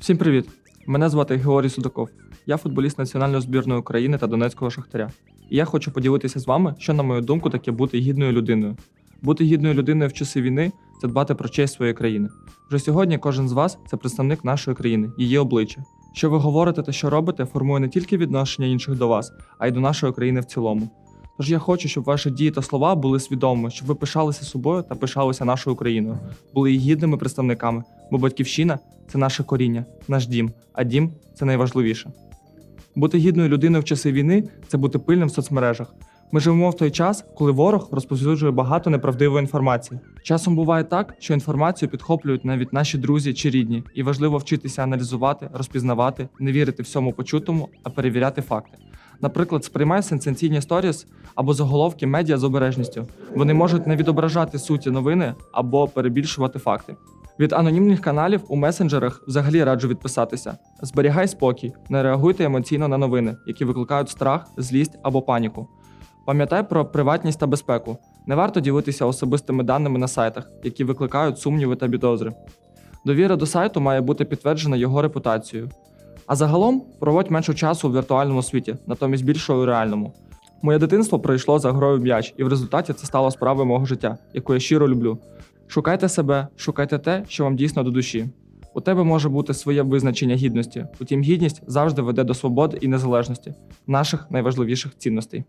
Всім привіт! Мене звати Георгій Судаков. Я футболіст національної збірної України та Донецького Шахтаря. І я хочу поділитися з вами, що, на мою думку, таке бути гідною людиною. Бути гідною людиною в часи війни це дбати про честь своєї країни. Вже сьогодні кожен з вас це представник нашої країни, її обличчя. Що ви говорите та що робите, формує не тільки відношення інших до вас, а й до нашої країни в цілому. Тож я хочу, щоб ваші дії та слова були свідомими, щоб ви пишалися собою та пишалися нашою країною, були її гідними представниками, бо батьківщина це наше коріння, наш дім, а дім це найважливіше. Бути гідною людиною в часи війни це бути пильним в соцмережах. Ми живемо в той час, коли ворог розповсюджує багато неправдивої інформації. Часом буває так, що інформацію підхоплюють навіть наші друзі чи рідні, і важливо вчитися аналізувати, розпізнавати, не вірити всьому почутому, а перевіряти факти. Наприклад, сприймай сенсаційні сторіс або заголовки медіа з обережністю. Вони можуть не відображати суті новини або перебільшувати факти. Від анонімних каналів у месенджерах взагалі раджу відписатися. Зберігай спокій, не реагуйте емоційно на новини, які викликають страх, злість або паніку. Пам'ятай про приватність та безпеку. Не варто ділитися особистими даними на сайтах, які викликають сумніви та підозри. Довіра до сайту має бути підтверджена його репутацією. А загалом проводь менше часу у віртуальному світі, натомість більше у реальному. Моє дитинство пройшло за грою м'яч, і в результаті це стало справою мого життя, яку я щиро люблю. Шукайте себе, шукайте те, що вам дійсно до душі. У тебе може бути своє визначення гідності, утім гідність завжди веде до свободи і незалежності, наших найважливіших цінностей.